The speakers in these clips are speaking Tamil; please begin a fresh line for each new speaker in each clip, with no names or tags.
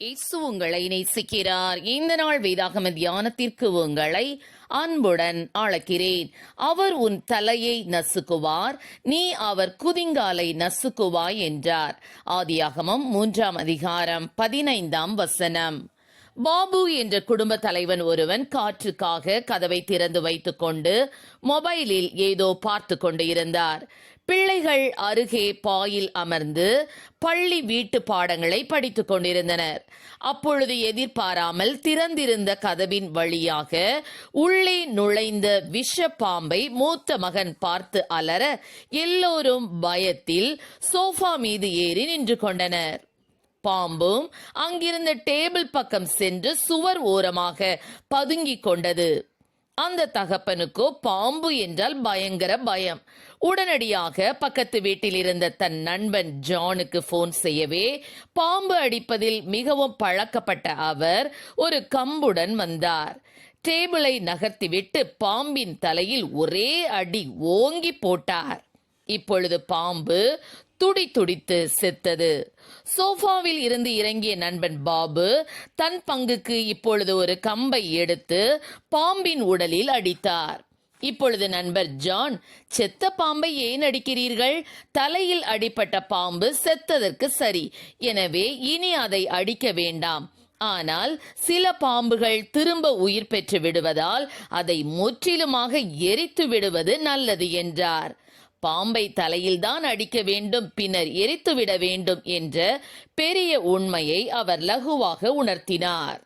இயேசு உங்களை நேசிக்கிறார். இந்த நாள் வேதாகம தியானத்திற்கு உங்களை அன்புடன் அழைக்கிறேன். அவர் உன் தலையை நசுக்குவார் நீ அவர் குதிங்காலை நசுக்குவாய் என்றார். ஆதியாகமம் மூன்றாம் அதிகாரம் பதினைந்தாம் வசனம். பாபு என்ற குடும்ப தலைவன் ஒருவன் காற்றுக்காக கதவை திறந்து வைத்துக் கொண்டு மொபைலில் ஏதோ பார்த்து கொண்டு இருந்தார். பிள்ளைகள் அருகே பாயில் அமர்ந்து பள்ளி வீட்டு பாடங்களை படித்துக் கொண்டிருந்தனர். அப்பொழுது எதிர்பாராமல் திறந்திருந்த கதவின் வழியாக உள்ளே நுழைந்த விஷ பாம்பை மூத்த மகன் பார்த்து அலற எல்லோரும் பயத்தில் சோஃபா மீது ஏறி நின்று கொண்டனர். பாம்பும் அங்கிருந்த டேபிள் பக்கம் சென்று சுவர் ஓரமாக பதுங்கிக் கொண்டது. அந்த தகப்பனுக்கோ பாம்பு என்றால் பயங்கர பயம். உடனடியாக பக்கத்து வீட்டில் இருந்த தன் நண்பன் ஜானுக்கு போன் செய்யவே பாம்பு அடிப்பதில் மிகவும் பழக்கப்பட்ட அவர் ஒரு கம்புடன் வந்தார். டேபிளை நகர்த்திவிட்டு பாம்பின் தலையில் ஒரே அடி ஓங்கி போட்டார். இப்பொழுது பாம்பு துடி துடித்து செத்தது. சோஃபாவில் இருந்து இறங்கிய நண்பன் பாபு தன் பங்குக்கு இப்பொழுது ஒரு கம்பை எடுத்து பாம்பின் உடலில் அடித்தார். இப்பொழுது நண்பர் ஜான் செத்த பாம்பை ஏன் அடிக்கிறீர்கள்? தலையில் அடிப்பட்ட பாம்பு செத்ததற்கு சரி. எனவே இனி அதை அடிக்க வேண்டாம். ஆனால் சில பாம்புகள் திரும்ப உயிர் பெற்று விடுவதால் அதை முற்றிலுமாக எரித்து விடுவது நல்லது என்றார். பாம்பை தலையில்தான் அடிக்க வேண்டும் பின்னர் எரித்துவிட வேண்டும் என்ற பெரிய உண்மையை அவர் லகுவாக உணர்த்தினார்.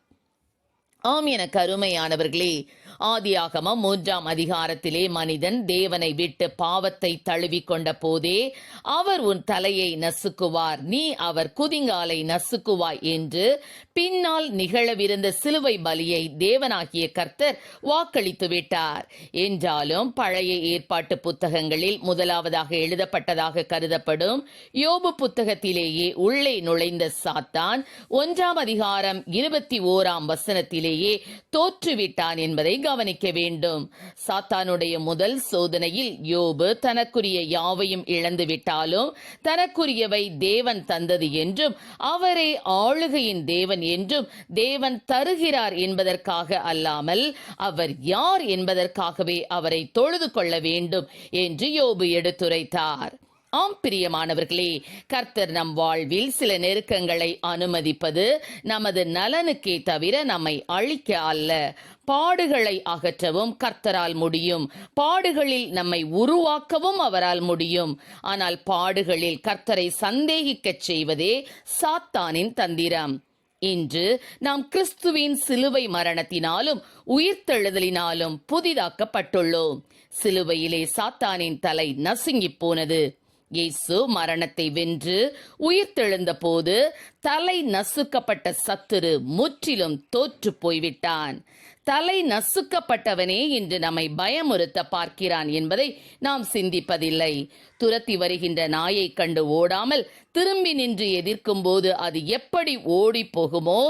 ஆம் என கருமையானவர்களே ஆதியாகமம் மூன்றாம் அதிகாரத்திலே மனிதன் தேவனை விட்டு பாவத்தை தழுவிக்கொண்ட போதே அவர் உன் தலையை நசுக்குவார். நீ அவர் குதிங்காலை நசுக்குவாய் என்று பின்னால் நிகழவிருந்த சிலுவை பலியை தேவனாகிய கர்த்தர் வாக்களித்து விட்டார். என்றாலும் பழைய ஏற்பாட்டு புத்தகங்களில் முதலாவதாக எழுதப்பட்டதாக கருதப்படும் யோபு புத்தகத்திலேயே உள்ளே நுழைந்த சாத்தான் ஒன்றாம் அதிகாரம் இருபத்தி ஓராம் வசனத்திலேயே தோற்றுவிட்டான் என்பதை கவனிக்க வேண்டும். சாத்தானுடைய முதல் சோதனையில் யோபு தனக்குரிய யாவையும் இழந்து விட்டாலும் தனக்குரியவை தேவன் தந்தது என்றும் அவரே ஆளுகையின் தேவன் என்றும் தேவன் தருகிறார் என்பதற்காக அல்லாமல் அவர் யார் என்பதற்காகவே அவரை தொழுது கொள்ள வேண்டும் என்று யோபு எடுத்துரைத்தார். ஆம் பிரியமானவர்களே கர்த்தர் நம் வாழ்வில் சில நெருக்கங்களை அனுமதிப்பது நமது நலனுக்கே தவிர நம்மை அழிக்க அல்ல. பாடுகளை அகற்றவும் கர்த்தரால் முடியும். பாடுகளில் நம்மை உருவாக்கவும் அவரால் முடியும். ஆனால் பாடுகளில் கர்த்தரை சந்தேகிக்கச் செய்வதே சாத்தானின் தந்திரம். இன்று நாம் கிறிஸ்துவின் சிலுவை மரணத்தினாலும் உயிர்த்தெழுதலினாலும் புதிதாக்கப்பட்டுள்ளோம். சிலுவையிலே சாத்தானின் தலை நசுங்கிப் போனது. இயேசு மரணத்தை வென்று உயிர்த்தெழுந்த போது தலை நசுக்கப்பட்ட சத்துரு முற்றிலும் தோற்று போய்விட்டான். தலை நசுக்கப்பட்டவனே இன்று நம்மை பயமுறுத்த பார்க்கிறான் என்பதை நாம் சிந்திப்பதில்லை. துரத்தி வருகின்ற நாயை கண்டு ஓடாமல் திரும்பி நின்று எதிர்க்கும் போது அது எப்படி ஓடி போகுமோ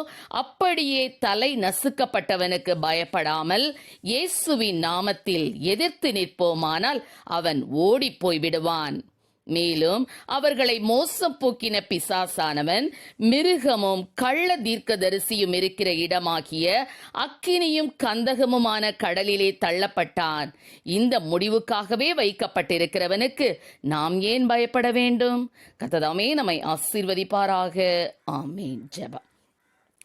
அப்படியே தலை நசுக்கப்பட்டவனுக்கு பயப்படாமல் இயேசுவின் நாமத்தில் எதிர்த்து நிற்போமானால் அவன் ஓடி போய்விடுவான். மேலும் அவர்களை மோசம் போக்கின பிசாசானவன் மிருகமும் கள்ள தீர்க்கதரிசியும் இருக்கிற இடமாகிய அக்கினியும் கந்தகமுமான கடலிலே தள்ளப்பட்டான். இந்த முடிவுக்காகவே வைக்கப்பட்டிருக்கிறவனுக்கு நாம் ஏன் பயப்பட வேண்டும்? கத்ததாமே நம்மை ஆசீர்வதிப்பாராக. ஆமேன். ஜபம்.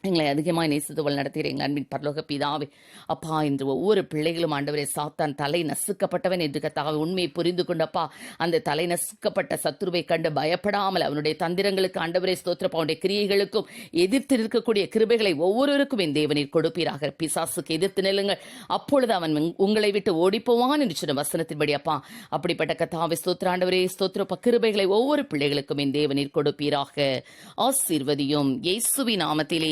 எங்களை அதிகமாக நேசித்துவள் நடத்துகிற எங்கள் அன்பின் பரலோக பிதாவே. அப்பா என்று ஒவ்வொரு பிள்ளைகளும் ஆண்டவரே சாத்தான் தலை நசுக்கப்பட்டவன் என்று கத்தாவை உண்மையை புரிந்து கொண்டப்பா. அந்த தலை நசுக்கப்பட்ட சத்ருவை கண்டு பயப்படாமல் அவனுடைய தந்திரங்களுக்கு ஆண்டவரே ஸ்தோத்திரப்பா. அவனுடைய கிரியைகளுக்கும் எதிர்த்து நிற்கக்கூடிய கிருபைகளை ஒவ்வொருவருக்கும் என் தேவனில் கொடுப்பீராக. பிசாசுக்கு எதிர்த்து நிலுங்கள் அப்பொழுது அவன் உங்களை விட்டு ஓடிப்போவான் என்று சொன்ன வசனத்தின்படி அப்பா அப்படிப்பட்ட கத்தாவை ஸ்தோத்திர ஆண்டவரே ஸ்தோத்திரப்பா. கிருபைகளை ஒவ்வொரு பிள்ளைகளுக்கும் என் தேவனில் கொடுப்பீராக. ஆசீர்வதியும். இயேசுவி நாமத்திலே